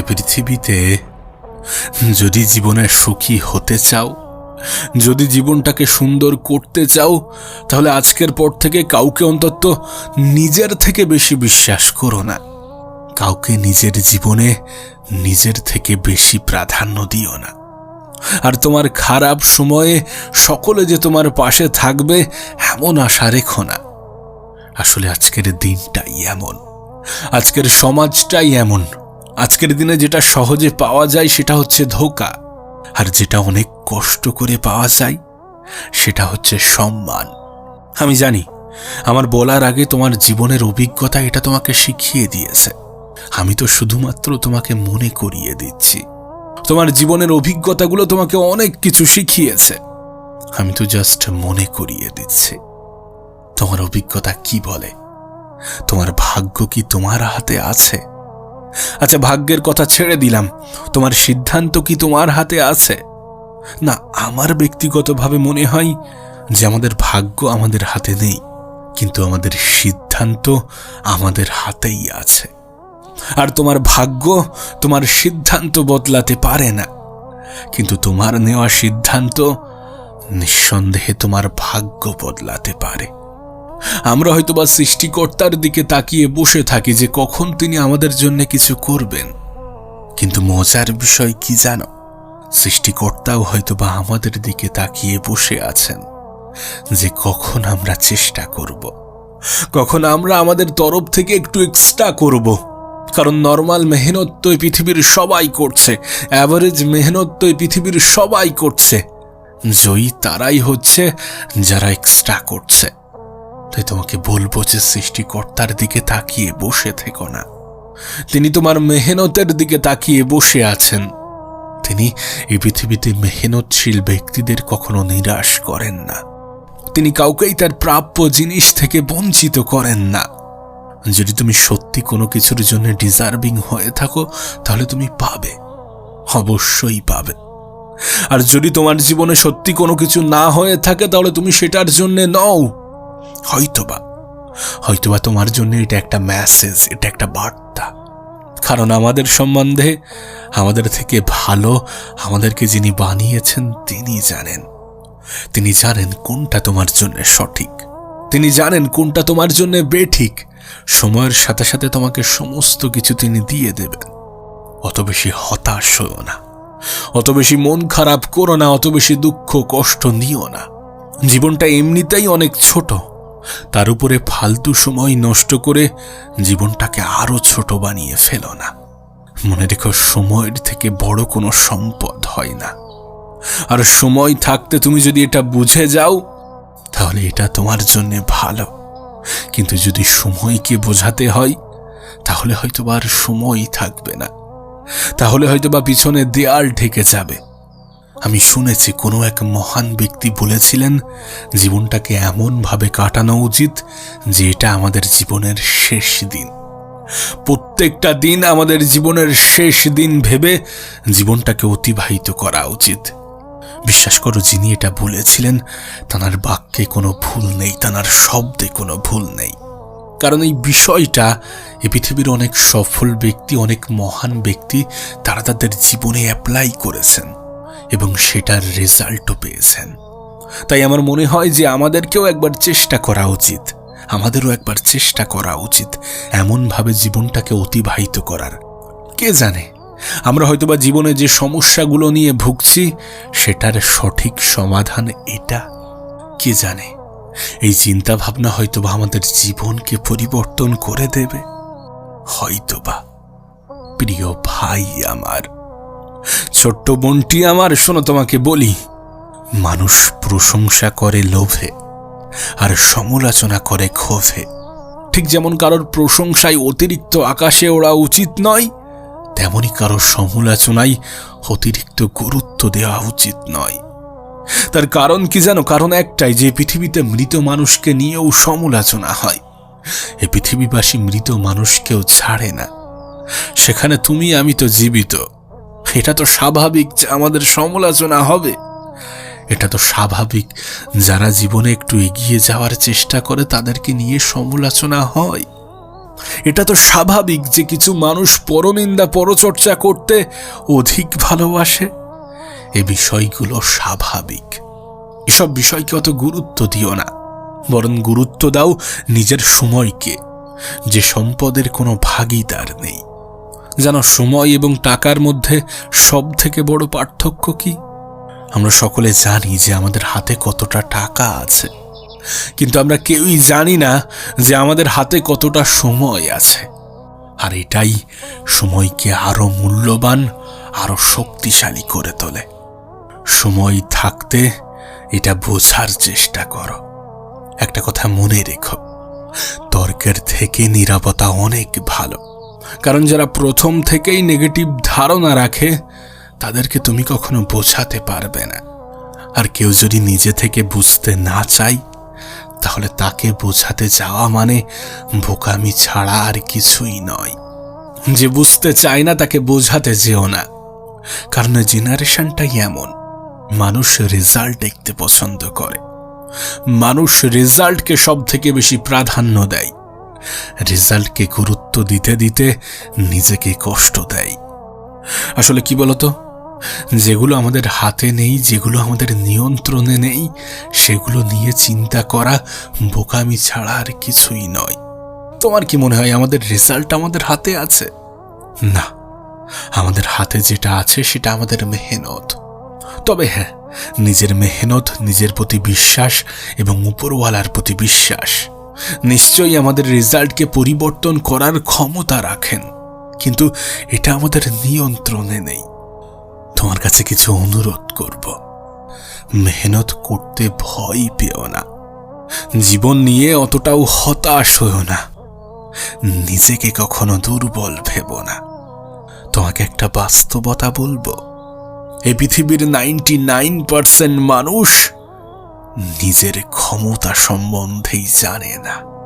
এ পৃথিবীতে যদি জীবনে সুখী হতে চাও, যদি জীবনটাকে সুন্দর করতে চাও, তাহলে আজকের পর থেকে কাউকে অন্তত নিজের থেকে বেশি বিশ্বাস করো না। কাউকে নিজের জীবনে নিজের থেকে বেশি প্রাধান্য দিও না। আর তোমার খারাপ সময়ে সকলে যে তোমার পাশে থাকবে, এমন আশা রেখো না। আসলে আজকের দিনটাই এমন। আজকের সমাজটাই এমন। আজকের দিনে যেটা সহজে পাওয়া যায় সেটা হচ্ছে ধোকা। আর যেটা অনেক কষ্ট করে পাওয়া যায়, সেটা হচ্ছে সম্মান। আমি জানি, আমার বলার আগে তোমার জীবনের অভিজ্ঞতা এটা তোমাকে শিখিয়ে দিয়েছে। আমি তো শুধুমাত্র তোমাকে মনে করিয়ে দিচ্ছি। তোমার জীবনের অভিজ্ঞতাগুলো তোমাকে অনেক কিছু শিখিয়েছে। আমি তো জাস্ট মনে করিয়ে দিচ্ছি। তোমার অভিজ্ঞতা কি বলে? তোমার ভাগ্য কি তোমার হাতে আছে? আচ্ছা ভাগ্যের কথা ছেড়ে দিলাম। তোমার সিদ্ধান্ত কি তোমার হাতে আছে? না, আমার ব্যক্তিগতভাবে মনে হয় যে আমাদের ভাগ্য আমাদের হাতে নেই, কিন্তু আমাদের সিদ্ধান্ত আমাদের হাতেই আছে। আর তোমার ভাগ্য তোমার সিদ্ধান্ত বদলাতে পারে না, কিন্তু তোমার নেওয়া সিদ্ধান্ত নিঃসন্দেহে তোমার ভাগ্য বদলাতে পারে। আমরা হয়তোবা সৃষ্টিকর্তার দিকে তাকিয়ে বসে থাকি যে কখন তিনি আমাদের জন্য কিছু করবেন। কিন্তু মজার বিষয় কি জানো? সৃষ্টিকর্তাও হয়তোবা আমাদের দিকে তাকিয়ে বসে আছেন যে কখন আমরা চেষ্টা করব। কখন আমরা আমাদের তরফ থেকে একটু এক্সট্রা করব। কারণ নর্মাল মেহনত তো পৃথিবীর সবাই করছে অ্যাভারেজ মেহনত তো পৃথিবীর সবাই করছে। জয়ী তারাই হচ্ছে যারা এক্সট্রা করছে। তাই তোমাকে বলব যে সৃষ্টিকর্তার দিকে তাকিয়ে বসে থেকো না। তিনি তোমার মেহনতের দিকে তাকিয়ে বসে আছেন। তিনি এই পৃথিবীতে মেহনতশীল ব্যক্তিদের কখনো নিরাশ করেন না। তিনি কাউকেই তার প্রাপ্য জিনিস থেকে বঞ্চিত করেন না। যদি তুমি সত্যি কোনো কিছুর জন্য ডিজার্ভিং হয়ে থাকো, তাহলে তুমি পাবে। অবশ্যই পাবে। আর যদি তোমার জীবনে সত্যি কোনো কিছু না হয়ে থাকে, তাহলে তুমি সেটার জন্যে নও। হয়তোবা হয়তোবা তোমার জন্য এটা একটা মেসেজ এটা একটা বার্তা। কারণ আমাদের সম্বন্ধে, আমাদের থেকে ভালো আমাদেরকে যিনি বানিয়েছেন, তিনি জানেন। তিনি জানেন কোনটা তোমার জন্য সঠিক। তিনি জানেন কোনটা তোমার জন্য বেঠিক। সময়ের সাথে সাথে তোমাকে সমস্ত কিছু তিনি দিয়ে দেবেন। অত বেশি হতাশ হও না। অত বেশি মন খারাপ করো না, অত বেশি দুঃখ কষ্ট নিও না। জীবনটা এমনিতেই অনেক ছোট। তার উপরে ফালতু সময় নষ্ট করে জীবনটাকে আরও ছোট বানিয়ে ফেলো না। মনে রেখো, সময়ের থেকে বড় কোনো সম্পদ হয় না। আর সময় থাকতে তুমি যদি এটা বুঝে যাও, তাহলে এটা তোমার জন্য ভালো। কিন্তু যদি সময়কে বোঝাতে হয়, তাহলে হয়তো আর সময়ই থাকবে না। তাহলে হয়তো বা পিছনে দেয়াল ঢেকে যাবে। আমি শুনেছি কোনো এক মহান ব্যক্তি বলেছিলেন, জীবনটাকে এমনভাবে কাটানো উচিত যে এটা আমাদের জীবনের শেষ দিন। প্রত্যেকটা দিন আমাদের জীবনের শেষ দিন ভেবে জীবনটাকে অতিবাহিত করা উচিত। বিশ্বাস করো, যিনি এটা বলেছিলেন, তানার বাক্যে কোনো ভুল নেই, তানার শব্দে কোনো ভুল নেই। কারণ এই বিষয়টা, এ পৃথিবীর অনেক সফল ব্যক্তি, অনেক মহান ব্যক্তি, তারা তাদের জীবনে অ্যাপ্লাই করেছেন। এবং সেটার রেজাল্টও পেয়েছেন। তাই আমার মনে হয় যে আমাদেরকেও একবার চেষ্টা করা উচিত। আমাদেরও একবার চেষ্টা করা উচিত এমনভাবে জীবনটাকে অতিবাহিত করার। কে জানে? আমরা হয়তোবা জীবনে যে সমস্যাগুলো নিয়ে ভুগছি, সেটার সঠিক সমাধান এটা। কে জানে? এই চিন্তা ভাবনা হয়তোবা আমাদের জীবনকে পরিবর্তন করে দেবে। হয়তোবা। প্রিয় ভাই আমার। ছোট্ট বোনটি আমার, শোনো তোমাকে বলি, মানুষ প্রশংসা করে লোভে, আর সমালোচনা করে ক্ষোভে। ঠিক যেমন কারোর প্রশংসায় অতিরিক্ত আকাশে ওড়া উচিত নয়, তেমনি কারও সমালোচনায় অতিরিক্ত গুরুত্ব দেওয়া উচিত নয়। তার কারণ কি জানো? কারণ একটাই, যে পৃথিবীতে মৃত মানুষকে নিয়েও সমালোচনা হয়, এ পৃথিবীবাসী মৃত মানুষকেও ছাড়ে না। সেখানে তুমি, আমি তো জীবিত। এটা তো স্বাভাবিক যে আমাদের সমালোচনা হবে। এটা তো স্বাভাবিক। যারা জীবনে একটু এগিয়ে যাওয়ার চেষ্টা করে তাদেরকে নিয়ে সমালোচনা হয়। এটা তো স্বাভাবিক যে কিছু মানুষ পরনিন্দা, পরচর্চা করতে অধিক ভালোবাসে। এ বিষয়গুলো স্বাভাবিক। এসব বিষয়কে অত গুরুত্ব দিও না। বরং গুরুত্ব দাও নিজের সময়কে। যে সম্পদের কোনো ভাগিদার নেই। জানো সময় এবং টাকার মধ্যে সব থেকে বড় পার্থক্য কি? আমরা সকলে জানি যে আমাদের হাতে কতটা টাকা আছে। কিন্তু আমরা কেউই জানি না যে আমাদের হাতে কতটা সময় আছে। আর এটাই সময়কে আরও মূল্যবান, আরও শক্তিশালী করে তোলে। সময় থাকতে এটা বোঝার চেষ্টা করো। একটা কথা মনে রেখো, তর্কের থেকে নিরাপত্তা অনেক ভালো। কারণ যারা প্রথম থেকেই নেগেটিভ ধারণা রাখে, তাদেরকে তুমি কখনো বোঝাতে পারবে না। আর কেউ যদি নিজে থেকে বুঝতে না চাই তাহলে তাকে বোঝাতে যাওয়া মানে বোকামি ছাড়া আর কিছুই নয়। যে বুঝতে চায় না, তাকে বোঝাতে যেও না। কারণ জেনারেশনটাই এমন। মানুষ রেজাল্ট দেখতে পছন্দ করে। মানুষ রেজাল্টকে সব থেকে বেশি প্রাধান্য দেয়। রেজাল্টকে গুরুত্ব দিতে দিতে নিজেকে কষ্ট দেয়। আসলে কি বলতো? যেগুলো আমাদের হাতে নেই, যেগুলো আমাদের নিয়ন্ত্রণে নেই, সেগুলো নিয়ে চিন্তা করা, বোকামি ছাড়া আর কিছুই নয়। তোমার কি মনে হয় আমাদের রেজাল্ট আমাদের হাতে আছে? না, আমাদের হাতে যেটা আছে সেটা আমাদের মেহনত। তবে হ্যাঁ নিজের মেহনত, নিজের প্রতি বিশ্বাস এবং উপরওয়ালার প্রতি বিশ্বাস। নিশ্চয়ই আমাদের রেজাল্টকে পরিবর্তন করার ক্ষমতা রাখেন। কিন্তু এটা আমাদের নিয়ন্ত্রণে নেই। তোমার কাছে কিছু অনুরোধ করব। মেহনত করতে ভয় পেও না। জীবন নিয়ে অতটাও হতাশ হও না। নিজেকে কখনো দুর্বল ভেবো না। তোমাকে একটা বাস্তবতা বলব। এই পৃথিবীর নাইনটি নাইন পার্সেন্ট মানুষ নিজের ক্ষমতা সম্বন্ধেই জানে না।